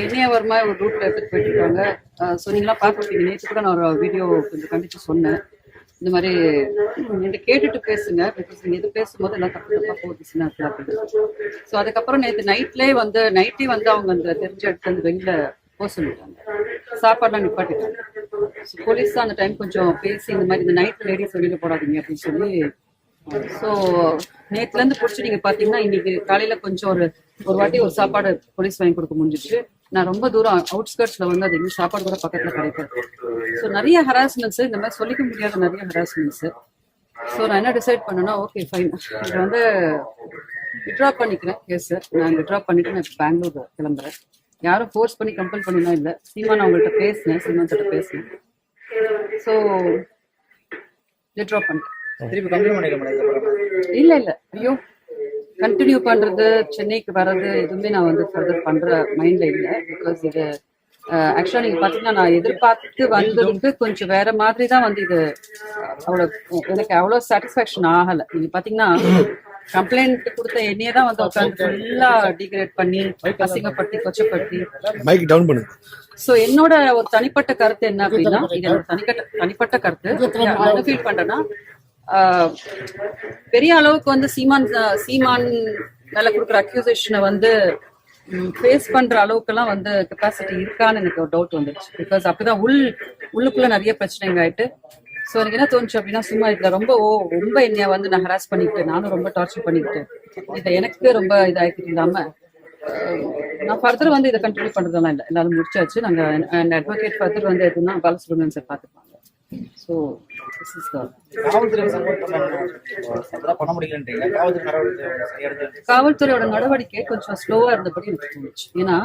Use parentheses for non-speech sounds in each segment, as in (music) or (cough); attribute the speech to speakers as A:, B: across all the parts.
A: என்னைய ஒரு மாதிரி ஒரு ரூட்ல எடுத்துட்டு போயிட்டு இருக்காங்க. ஸோ நீங்களாம் பார்த்துருப்பீங்க. நேற்று கூட நான் ஒரு வீடியோ கொஞ்சம் கண்டிச்சு சொன்னேன். இந்த மாதிரி என்கிட்ட கேட்டுட்டு பேசுங்க. பிகாஸ் நீங்க எது பேசும்போது எல்லாம் தப்பு தப்பா போகுது சின்ன அப்படின்னு. ஸோ அதுக்கப்புறம் நேற்று நைட்லேயே வந்து நைட்டே வந்து அவங்க அந்த தெரிஞ்ச இடத்துல வந்து வெளியில போக சொல்லிட்டாங்க. சாப்பாடுலாம் நிப்பாட்டிட்டாங்க. ஸோ போலீஸ் அந்த டைம் கொஞ்சம் பேசி இந்த மாதிரி இந்த நைட் லேடிஸ் வெளியில் போடாதீங்க அப்படின்னு சொல்லி ஸோ நேற்றுலேருந்து இருந்து பிடிச்சி நீங்கள் பார்த்தீங்கன்னா இன்னைக்கு காலையில் கொஞ்சம் ஒரு ஒரு வாட்டி ஒரு சாப்பாடு போலீஸ் வாங்கி கொடுக்க முடிஞ்சிச்சு. நான் ரொம்ப தூரம் அவுட்ஸ்கர்ட்ஸ்ல வந்து அது இன்னும் சாப்பாடு கூட பக்கத்துல கிடைக்காது ஸோ நிறைய ஹராஸ்மெண்ட்ஸ் இந்த மாதிரி சொல்லிக்க முடியாத நிறைய ஹராஸ்மெண்ட்ஸ் ஸோ நான் என்ன டிசைட் பண்ணேன்னா ஓகே ஃபைன் இது வந்து விட்ரா பண்ணிக்கிறேன் கேஸ் நான் விட்ரா பண்ணிட்டு நான் பெங்களூர் கிளம்புறேன். யாரும் ஃபோர்ஸ் பண்ணி கம்பல் பண்ணினா இல்லை. சீமா நான் உங்கள்கிட்ட பேசினேன் சீமான்கிட்ட பேசினேன். ஸோ விட்ரா பண்ணிட்டேன். இல்ல இல்ல. ஐயோ கண்டினியூ பண்றது சென்னைக்கு வர்றது எதுவுமே நான் வந்து ஃபர்தர் பண்ற மைண்ட்ல இல்ல. பிகாஸ் இது ஆக்சுவலா நீங்க பாத்தீங்கன்னா நான் எதிர்பார்த்து வந்ததுக்கு கொஞ்சம் வேற மாதிரி தான் வந்து இது அவ்வளவு எனக்கு அவ்வளவு சாட்டிஸ்பாக்சன் ஆகல. நீங்க பாத்தீங்கன்னா கம்ப்ளைண்ட் கொடுத்த என்னையே தான் வந்து உட்காந்து ஃபுல்லா டிகிரேட் பண்ணி அசிங்கப்படுத்தி கொச்சப்படுத்தி.
B: மைக் டவுன் பண்ணுங்க
A: சோ என்னோட ஒரு தனிப்பட்ட கருத்து என்ன அப்படின்னா இது தனிப்பட்ட தனிப்பட்ட கருத்து. ஃபீல் பண்றேன்னா பெரிய அளவுக்கு வந்து சீமான் சீமான் மேல கொடுக்குற அக்யூசேஷனை வந்து ஃபேஸ் பண்ற அளவுக்குலாம் வந்து கெப்பாசிட்டி இருக்கான்னு எனக்கு ஒரு டவுட் வந்துருச்சு. பிகாஸ் அப்பதான் உள் உள்ளுக்குள்ள நிறைய பிரச்சனைங்க ஆயிட்டு. ஸோ எனக்கு என்ன தோணுச்சு அப்படின்னா சும்மா இதுல ரொம்ப ஓ ரொம்ப என்னைய வந்து நான் ஹராஸ் பண்ணிக்கிட்டு நானும் ரொம்ப டார்ச்சர் பண்ணிக்கிட்டு இதை எனக்கு ரொம்ப இதாகிட்டு இல்லாம நான் ஃபர்தர் வந்து இதை கண்டினியூ பண்றதெல்லாம் இல்லை. எல்லாரும் முடிச்சாச்சு. நாங்க அண்ட் அட்வொகேட் ஃபர்தர் வந்து எதுனா பாலசுப்ரமணியன் சார் பார்த்துப்பாங்க ஸோ திஸ் இஸ்
C: காவல்துறை சப்போர்ட் பண்ண முடியலன்றீங்க. காவல்துறை நடவடிக்கை
A: காவல்துறையோட நடவடிக்கை கொஞ்சம் ஸ்லோவா இருந்தபடி எனக்கு தோணுச்சு. ஏன்னா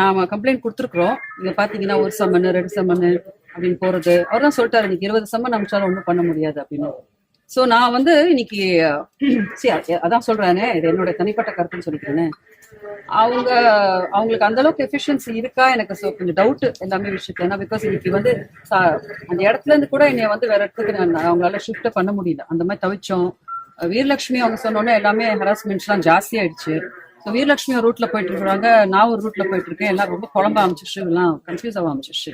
A: நாம கம்ப்ளைண்ட் கொடுத்துருக்குறோம். நீங்க பாத்தீங்கன்னா ஒரு சம்மன் ரெண்டு சம்மன் அப்படின்னு போறது. அவர் தான் சொல்லிட்டாரு இன்னைக்கு இருபது சம்மன் அமிச்சாலும் ஒன்றும் பண்ண முடியாது அப்படின்னு. சோ நான் வந்து இன்னைக்கு சரி அதான் சொல்றேனே இது என்னோட தனிப்பட்ட கருத்துன்னு சொல்லிக்கிறேனே. அவங்க அவங்களுக்கு அந்த அளவுக்கு எஃபிஷியன்சி இருக்கா? எனக்கு கொஞ்சம் டவுட் எல்லாமே விஷயத்துல. ஏன்னா பிகாஸ் இன்னைக்கு வந்து அந்த இடத்துல இருந்து கூட என்னைய வந்து வேற இடத்துக்கு நான் அவங்களால ஷிஃப்ட் பண்ண முடியல. அந்த மாதிரி தவிச்சோம். வீரலட்சுமி அவங்க சொன்னோன்னே எல்லாமே ஹராஸ்மெண்ட்ஸ்லாம் ஜாஸ்தி ஆயிடுச்சு. ஸோ வீரலட்சுமி ஒரு ரூட்ல போயிட்டு இருக்காங்க நான் ஒரு ரூட்ல போயிட்டு இருக்கேன். எல்லாம் ரொம்ப குழம்ப அமைச்சிருச்சு எல்லாம் கன்ஃபியூஸ் ஆக அமைச்சிருச்சு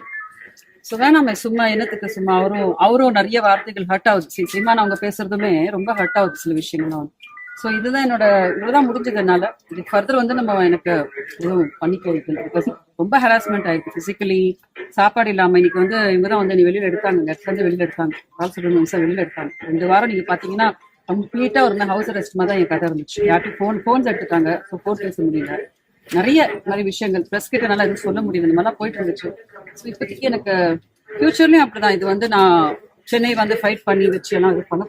A: ஸோ வேணாமே சும்மா என்னத்துக்கு சும்மா அவரும் அவரும் நிறைய வார்த்தைகள் ஹர்ட் ஆகுச்சு சி சீமான் அவங்க பேசுறதுமே ரொம்ப ஹர்ட் ஆகுது சில விஷயங்களும். ஸோ இதுதான் என்னோட இவ்வளோதான் முடிஞ்சதுனால இது ஃபர்தர் வந்து நம்ம எனக்கு எதுவும் பண்ணிக்க பிகாஸ் ரொம்ப ஹராஸ்மெண்ட் ஆயிருக்கு பிசிக்கலி சாப்பாடு இல்லாம இன்னைக்கு வந்து இவங்க தான் வந்து நீ வெளியில எடுத்தாங்க. நெட்லேருந்து வெளியில் வெளியில எடுத்தாங்க. பாலசுப்ரமணியம் சார் வெளியில் எடுத்தாங்க. ரெண்டு வாரம் நீங்க பாத்தீங்கன்னா கம்ப்ளீட்டா ஒரு ஹவுஸ் அரெஸ்ட் மாதிரி தான் என் கதை இருந்துச்சு. யார்ட்டும் ஃபோன் ஃபோன்ஸ் எடுத்துட்டாங்க. ஸோ ஃபோன் பேச முடியல. நிறைய நிறைய விஷயங்கள். ப்ரெஸ் கிட்ட நல்லா எதுவும் சொல்ல முடியல. இந்த மாதிரிலாம் போயிட்டு இருந்துச்சு. ஸோ இப்போதைக்கு எனக்கு ஃபியூச்சர்லயும் அப்படிதான். இது வந்து நான் சென்னை வந்து ஃபைட் பண்ணி வச்சு எல்லாம் இது பண்ண.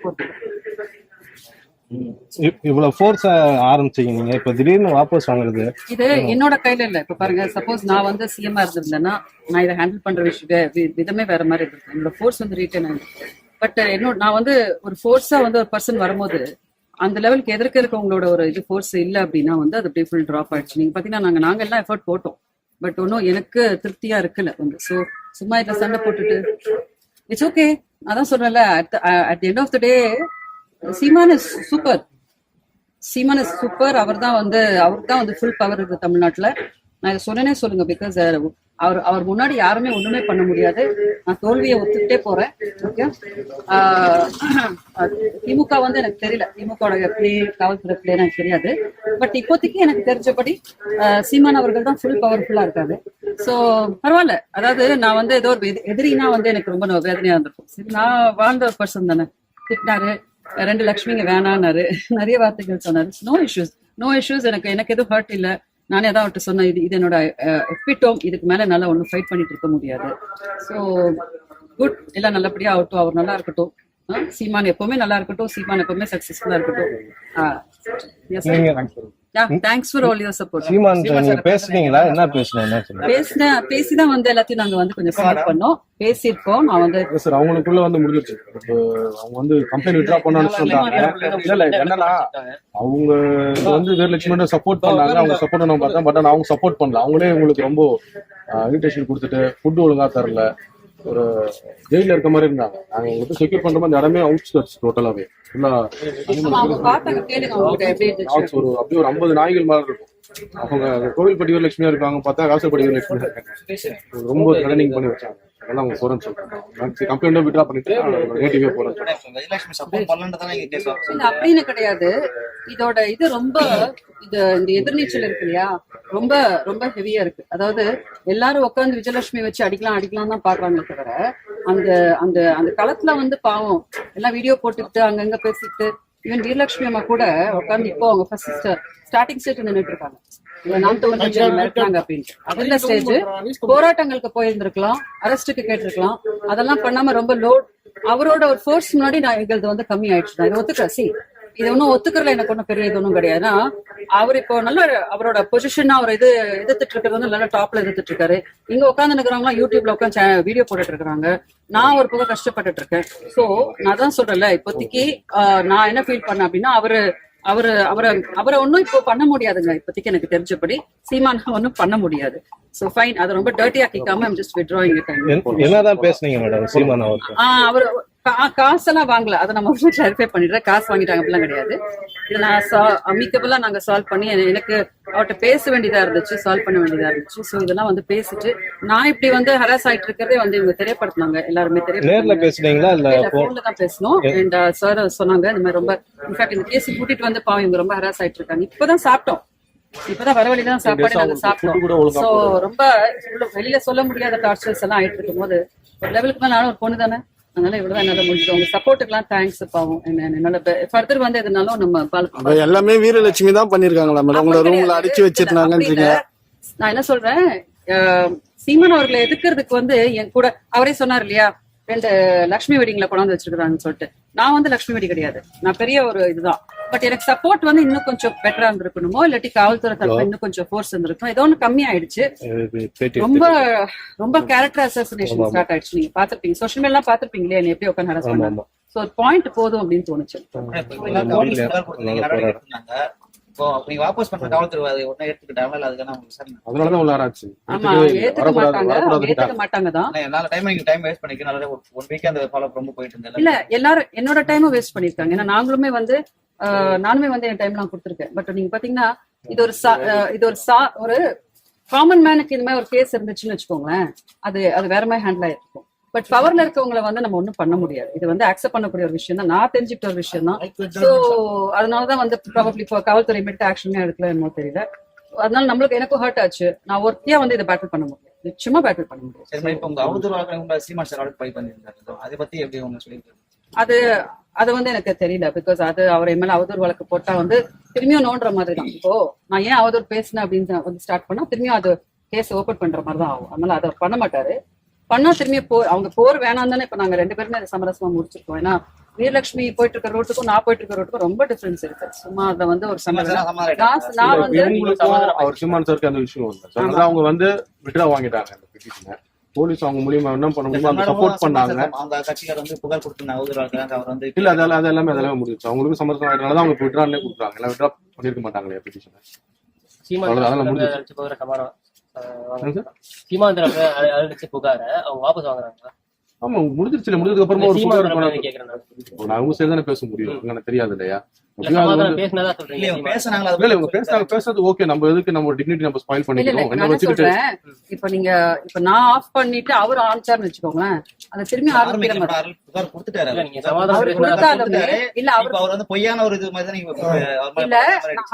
B: இவ்- இவ்வளவு ஃபோர்ஸ் ஆரம்பிச்சீங்க நீங்க. இப்ப திடீர்னு வாபஸ் வாங்குறது.
A: இது என்னோட கையில இல்ல. இப்ப பாருங்க சப்போஸ் நான் வந்து சிஎம்ஆ இருந்திருந்தேன்னா நான் இதை ஹேண்டில் பண்ற விஷயம் விதமே வேற மாதிரி இருக்கு என்னோட ஃபோர்ஸ் வந்து ரீட்டைன் பட் என்னோட நான் வந்து ஒரு ஃபோர்ஸா வந்து ஒரு பர்சன் வரும்போது அந்த லெவலுக்கு எதிர்க்க இருக்கவங்களோட ஒரு இது ஃபோர்ஸ் இல்ல அப்படின்னா வந்து அது அப்படியே ஃபுல் ட்ராப் ஆயிடுச்சு. நீங்க பாத்தீங்கன்னா நாங்க நாங்க எல்லாம் எஃபர்ட் போட்டோம். பட் ஒன்றும் எனக்கு திருப்தியா இருக்குல்ல வந்து. ஸோ சும்மா இதுல சண்டை போட்டுட்டு. இட்ஸ் ஓகே அதான் சொல்றேன்ல at end of the day Seeman is super Seeman is super அவர் தான் வந்து அவருக்கு தான் வந்து ஃபுல் பவர் இருக்கு தமிழ்நாட்டுல. நான் இதை சொன்னேனே சொல்லுங்க பிகாஸ் uh, அவர் அவர் முன்னாடி யாருமே ஒண்ணுமே பண்ண முடியாது. நான் தோல்வியை ஒத்துக்கிட்டே போறேன் ஓகே திமுக வந்து எனக்கு தெரியல. திமுக பிளே காவல்துறை பிளே எனக்கு தெரியாது. பட் இப்போதைக்கு எனக்கு தெரிஞ்சபடி சீமான் அவர்கள் தான் ஃபுல் பவர்ஃபுல்லா இருக்காரு. சோ பரவாயில்ல. அதாவது நான் வந்து ஏதோ ஒரு எதிரினா வந்து எனக்கு ரொம்ப வேதனையா இருந்திருக்கும். சரி நான் வாழ்ந்த ஒரு பர்சன் தானே. திட்டினாரு ரெண்டு லட்சுமிங்க வேணான்னாரு (laughs) நிறைய வார்த்தைகள் சொன்னாரு. நோ இஷ்யூஸ் நோ இஷ்யூஸ் எனக்கு எனக்கு எதுவும் ஹர்ட் இல்ல. நானே தான் அவர்கிட்ட சொன்னேன் இது இது என்னோட எப்பிட்டோம் இதுக்கு மேல நல்லா ஒண்ணும் ஃபைட் பண்ணிட்டு இருக்க முடியாது. ஸோ குட் எல்லாம் நல்லபடியா ஆகட்டும் அவர் நல்லா இருக்கட்டும். சீமான் எப்பவுமே நல்லா இருக்கட்டும் சீமான் எப்பவுமே சக்சஸ்ஃபுல்லா இருக்கட்டும். Yeah thanks for all your support
B: Seeman நீங்க பேசுனீங்களா? என்ன பேசுனீங்க? என்ன சொல்லுங்க
A: பேசின பேசிதான் வந்து எல்லாத்தையும் நாங்க வந்து கொஞ்சம் கவர் பண்ணோம். பேசியிருக்கோம். நான் வந்து
D: சார் அவங்களுக்குள்ள வந்து முடிஞ்சிருச்சு. இப்போ அவங்க வந்து கம்ப்ளைண்ட் வித்ரா பண்ணணும்னு சொல்றாங்க. இல்ல இல்ல என்னன்னா அவங்க இது வந்து வீரலட்சுமி சப்போர்ட் பண்ணாங்க. அவங்க சப்போர்ட் பண்ண பார்த்தா பட் அவங்க சப்போர்ட் பண்ணல. அவங்களே உங்களுக்கு ரொம்ப இன்விடேஷன் கொடுத்துட்டு ஃபுட் ஒழுங்கா தரல. ஒரு ஜெயில இருக்க மாதிரி இருந்தாங்க. நாங்க உங்களுக்கு செக்யூர் பண்ற மாதிரி அந்த இடமே அவுட்ஸ்கட்ஸ் டோட்டலாவே அப்படியே ஒரு ஐம்பது நாய்கள் மாதிரி இருக்கும். அவங்க கோவில்பட்டி வீரலட்சுமியா இருக்காங்க பார்த்தா காசப்படி வீரலட்சுமியா இருக்காங்க. ரொம்ப த்ரெட்டனிங் பண்ணி வச்சாங்க. அதெல்லாம் அவங்க போறேன்னு சொல்றாங்க. கம்ப்ளைண்ட் விட்ரா பண்ணிட்டு நேட்டிவே சொல்றாங்க
A: இல்ல அப்படின்னு கிடையாது. இதோட இது ரொம்ப இது இந்த எதிர்நீச்சல் இருக்கு இல்லையா? ரொம்ப ரொம்ப ஹெவியா இருக்கு. அதாவது எல்லாரும் உட்காந்து விஜயலட்சுமி வச்சு அடிக்கலாம் அடிக்கலாம் தான் பாக்குறாங்களே தவிர அந்த அந்த அந்த களத்துல வந்து பாவம். எல்லாம் வீடியோ போட்டுக்கிட்டு அங்கங்க பேசிட்டு ஈவன் வீரலட்சுமி அம்மா கூட உட்காந்து இப்போ அவங்க ஃபர்ஸ்ட் ஸ்டார்டிங் ஸ்டேஜ் நின்னுட்டு இருக்காங்க. அதுல ஸ்டேஜ் போராட்டங்களுக்கு போயிருந்திருக்கலாம். அரெஸ்ட்டுக்கு கேட்டிருக்கலாம். அதெல்லாம் பண்ணாம ரொம்ப லோட் அவரோட ஒரு ஃபோர்ஸ் முன்னாடி நான் எங்களது வந்து கம்மி ஆயிடுச்சு. இதை ஒத்துக்கிறேன். சி இது ஒன்றும் ஒத்துக்கிறதுல எனக்கு ஒன்றும் பெரிய இது ஒன்றும் கிடையாது. ஏன்னா அவர் இப்போ நல்ல அவரோட பொசிஷன் அவர் இது எதிர்த்துட்டு இருக்கிறது வந்து நல்ல டாப்ல எதிர்த்துட்டு இருக்காரு. இங்க உட்காந்து இருக்கிறவங்க யூடியூப்ல உட்காந்து வீடியோ போட்டுட்டு இருக்காங்க நான் ஒரு பக்கம் கஷ்டப்பட்டுட்டு இருக்கேன். சோ நான் தான் சொல்றேன்ல இப்போதைக்கு நான் என்ன ஃபீல் பண்ணேன் அப்படின்னா அவரு அவரு அவரை அவரை ஒன்றும் இப்போ பண்ண முடியாதுங்க. இப்போதைக்கு எனக்கு தெரிஞ்சபடி சீமான் ஒன்றும் பண்ண முடியாது. சோ ஃபைன் அதை ரொம்ப டர்ட்டி ஆக்கிக்காம ஐம் ஜஸ்ட் விட்ராயிங்
B: என்னதான் பேசுனீங்க மேடம் சீமான்
A: அவர் காசெல்லாம் வாங்கல. அதை நம்ம கிளாரிஃபை பண்ணிடுறேன் காசு வாங்கிட்டாங்க அப்படிலாம் கிடையாது. இதை நான் அமிக்கபிளா நாங்க சால்வ் பண்ணி என- எனக்கு அவர்கிட்ட பேச வேண்டியதா இருந்துச்சு. சால்வ் பண்ண வேண்டியதா இருந்துச்சு. சோ இதெல்லாம் வந்து பேசிட்டு நான் இப்படி வந்து ஹராஸ் ஆயிட்டு இருக்கிறதே வந்து இவங்க தெரியப்படுத்தினாங்க. எல்லாருமே தெரியப்படுத்தினாங்க.
B: பேசுனீங்களா இல்ல
A: போன்ல தான் பேசணும் அண்ட் சார் சொன்னாங்க இந்த மாதிரி ரொம்ப இன்ஃபேக்ட் இந்த கேஸ் கூட்டிட்டு வந்து பாவம் இவங்க ரொம்ப ஹராஸ் ஆயிட்டு இருக்காங்க இப்பதான் சாப்பிட்டோம். இப்பதான் வர வழியில தான் சாப்பாடு நாங்க சாப்பிட்டோம். சோ ரொம்ப வெளியில சொல்ல முடியாத டார்ச்சர்ஸ் எல்லாம் ஆயிட்டு இருக்கும் போது ஒரு லெவலுக்கு மேல நானும் ஒரு பொண்ணு தானே? அதனால இவ்வளவுதான் என்னால முடிஞ்சது. உங்க சப்போர்ட்டுக்கு தேங்க்ஸ் பாவம் என்ன- என்னால ஃபர்தர் வந்து எதுனாலும் நம்ம பால்
E: எல்லாமே வீரலட்சுமி தான் பண்ணிருக்காங்களா மேடம் உங்களை ரூம்ல அடிச்சு வச்சிருந்தாங்கன்றீங்க.
A: நான் என்ன சொல்றேன்? சீமான் அவர்களை எதுக்குறதுக்கு வந்து என் கூட அவரே சொன்னார் இல்லையா? ரெண்டு லக்ஷ்மி வெடிங்களை கொண்டாந்து வச்சிருக்காங்கன்னு சொல்லிட்டு. நான் வந்து லக்ஷ்மி வெடி கிடையாது. நான் பெரிய ஒரு இதுதான். பட் எனக்கு சப்போர்ட் வந்து இன்னும் கொஞ்சம் பெட்டரா இருந்திருக்கணுமோ? இல்லாட்டி காவல்துறை தரப்பு இன்னும் கொஞ்சம் ஃபோர்ஸ் இருந்திருக்கும் ஏதோ ஒன்று கம்மி ஆயிடுச்சு ரொம்ப ரொம்ப கேரக்டர் அசாசினேஷன் ஸ்டார்ட் ஆயிடுச்சு. நீங்க பாத்திருப்பீங்க சோஷியல் மீடியா பாத்திருப்பீங்க இல்லையா நீ எப்படி உட்காந்து ஹரஸ் பண்ணாங்க? சோ பாயிண்ட் போதும் அப்படின்னு தோணுச்சு. என்னோட டைமும் வேஸ்ட் பண்ணிருக்காங்க ஏன்னா நாங்களுமே வந்து நானுமே வந்து என் டைம்லாம் கொடுத்துருக்கேன். பட் நீங்க பாத்தீங்கன்னா இது ஒரு இது ஒரு சா ஒரு காமன் மேனுக்கு இந்த மாதிரி ஒரு கேஸ் இருந்துச்சுன்னு வச்சுக்கோங்களேன். அது அது வேற மாதிரி ஹேண்டில் ஆயிருக்கும். பட் பவர்ல இருக்கவங்களை வந்து நம்ம ஒண்ணும் பண்ண முடியாது. இது வந்து அக்செப்ட் பண்ணக்கூடிய ஒரு விஷயம் தான். நான் தெரிஞ்சுக்கிட்ட ஒரு விஷயம் தான். சோ அதனாலதான் வந்து ப்ராபப்ளி இப்போ காவல்துறை மெட்ட ஆக்ஷனே எடுக்கல என்னமோ தெரியல. அதனால நம்மளுக்கு எனக்கும் ஹர்ட் ஆச்சு. நான் ஒருத்தியா வந்து இதை பேட்டில் பண்ண முடியும் நிச்சயமா பேட்டில் பண்ண முடியும்
C: சரி மேடம், இப்போ உங்க அவதூறு வாக்கு உங்க சீமா சார் ஆல்ரெடி பை பண்ணியிருந்தாரு. அதை பத்தி எப்படி
A: அது அது வந்து எனக்கு தெரியல பிகாஸ் அது அவர் மேல அவதூறு வழக்கு போட்டா வந்து திரும்பியும் நோண்டுற மாதிரி தான் இப்போ நான் ஏன் அவதூறு பேசினேன் அப்படின்னு வந்து ஸ்டார்ட் பண்ணா திரும்பியும் அது கேஸ் ஓபன் பண்ற மாதிரி தான் ஆகும். அதனால அதை பண்ண மாட்டாரு. பண்ணா திரும்பியும் போர் அவங்க போர் வேணாம் தானே இப்ப நாங்க ரெண்டு பேருமே அதை சமரசமா முடிச்சிருக்கோம். ஏன்னா வீரலட்சுமி போயிட்டு இருக்க ரோட்டுக்கும் நான் போயிட்டு இருக்க ரோட்டுக்கும் ரொம்ப டிஃபரன்ஸ் இருக்கு. சும்மா அதை வந்து ஒரு சமரசம். நான் நான் வந்து
D: அவர் சிமான் சாருக்கு அந்த விஷயம் அவங்க வந்து விட்ரா வாங்கிட்டாங்க போலீஸ் அவங்க மூலியமா என்ன பண்ண முடியுமோ அந்த சப்போர்ட் பண்ணாங்க.
C: அவங்க கட்சிக்கார வந்து புகார் கொடுத்திருந்தாங்க அவர் வந்து
D: இல்ல அதெல்லாம் அது எல்லாமே அதெல்லாம் முடிஞ்சிச்சு அவங்களுக்கு சமரசம் ஆயிடுறதுனால தான் அவங்க விட்ரானே கொடுக்குறாங்க. எல்லாம் விட்ரா பண்ணிருக்க மாட்டாங்களே பெட்டிஷனை அதெல்லாம் முடிஞ்சுச்சு.
F: அடிச்சு புகார சமாரம்
D: என்னங்க சார்?
F: சீமாந்திர அடிச்சு புகார அவங்க வாபஸ் வாங்குறாங்க
D: ஆமா முடிஞ்சிருச்சு முடிஞ்சதுக்கு அப்புறமா ஒரு புகார் அவங்க தானே பேச முடியும். எனக்கு தெரியாது இல்லையா?
A: இப்ப நீங்க இப்ப நான் ஆஃப் பண்ணிட்டு அவர் ஆன்சார்னு வச்சுக்கோங்களேன் அதை திரும்பி ஆரம்பிக்கிற மாதிரி.
F: இல்ல,
C: அவர். வந்து பொய்யான ஒரு இது மாதிரி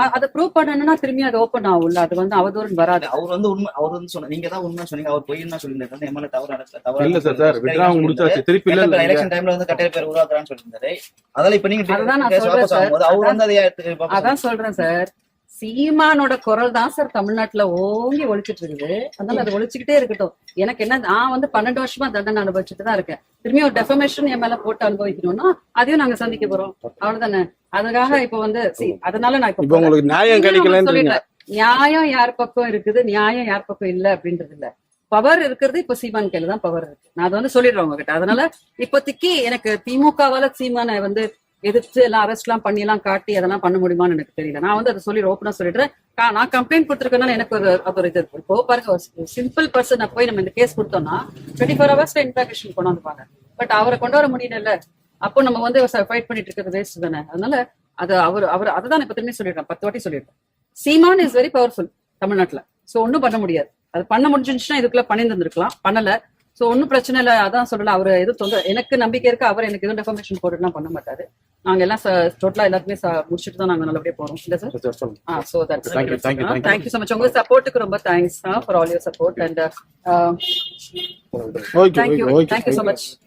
A: அதை ப்ரூவ் பண்ணணும்னா திரும்பி அது ஓபன் ஆகும்ல. அது வந்து அவதூறு வராது.
C: அவர் வந்து உண்மை அவர் வந்து சொன்ன நீங்க தான் உண்மை சொன்னீங்க அவர் பொய்ன்னு தான் சொல்லியிருந்தாரு. எம்எல்ஏ தவறு நடக்கல தவறு
D: இல்ல சார் சார் விட்ரா அவங்க முடிச்சாச்சு. திருப்பி இல்ல இல்ல
C: எலெக்ஷன் டைம்ல வந்து கட்டையில பேர் உருவாக்குறான்னு சொல்லியிருந்தாரு. அதெல்லாம் இப்ப நீங்க
A: நான் சொல்றேன்
C: அவர் வந்து அதை எடுத்து வாபஸ்
A: அதான் சொல்றேன் சார். சீமானோட குரல் தான் சார் தமிழ்நாட்டுல ஓங்கி ஒழிச்சிட்டு இருக்குது. அதனால அது ஒழிச்சுக்கிட்டே இருக்கட்டும். எனக்கு என்ன நான் வந்து பன்னெண்டு வருஷமா தண்டனை அனுபவிச்சுட்டு தான் இருக்கேன். திரும்பி ஒரு டெஃபமேஷன் என் மேல போட்டு அனுபவிக்கணும்னா அதையும் நாங்க சந்திக்க போறோம். அவ்வளவுதானே? அதுக்காக இப்ப வந்து அதனால நான்
E: இப்ப உங்களுக்கு நியாயம்
A: சொல்லிட்டேன். நியாயம் யார் பக்கம் இருக்குது நியாயம் யார் பக்கம் இல்ல அப்படின்றது இல்ல. பவர் இருக்கிறது இப்ப சீமான் கையில தான் பவர் இருக்கு. நான் அதை வந்து சொல்லிடுறேன் உங்ககிட்ட. அதனால இப்போதைக்கு எனக்கு திமுகவால சீமானை வந்து எதிர்த்து எல்லாம் அரெஸ்ட் எல்லாம் பண்ணி எல்லாம் காட்டி அதெல்லாம் பண்ண முடியுமான்னு எனக்கு தெரியல. நான் வந்து அதை சொல்லி ஓப்பனா சொல்லிடுறேன். நான் கம்ப்ளைண்ட் கொடுத்துருக்கேனால எனக்கு ஒரு அது ஒரு இது இருக்கு. இப்போ பாருங்க ஒரு சிம்பிள் பர்சனை போய் நம்ம இந்த கேஸ் கொடுத்தோம்னா டுவெண்ட்டி ஃபோர் ஹவர்ஸ்ல இன்ட்ராகேஷன் கொண்டு வந்துப்பாங்க பட் அவரை கொண்டு வர முடியல அப்போ நம்ம வந்து ஃபைட் பண்ணிட்டு இருக்கிறது வேஸ்ட் தானே. அதனால அது அவர் அவர் அதை தான் இப்ப திரும்பி சொல்லிடுறேன். பத்து வாட்டி சொல்லிடுறேன். சீமான் இஸ் வெரி பவர்ஃபுல் தமிழ்நாட்டுல. சோ ஒன்றும் பண்ண முடியாது. அது பண்ண முடிஞ்சிருந்துச்சுன்னா இதுக்குள்ள பண்ணியிருந்திருக்கலாம். பண்ணல. சோ ஒன்னும் பிரச்சனை இல்ல. அதான் சொல்லல. அவர் எதுவும் தொந்த எனக்கு நம்பிக்கை இருக்கு. அவர் எனக்கு எதுவும் டெஃபர்மேஷன் போட்டுலாம் பண்ண மாட்டாரு. நாங்க எல்லாம் டோட்டலா எல்லாருமே ச- முடிச்சுட்டு தான் நாங்க நல்லபடியா போறோம். இல்ல sir
D: thank you. thank you
A: so much. உங்க சப்போர்ட்டுக்கு ரொம்ப thanks for all your support and
E: okay
A: thank you,
E: okay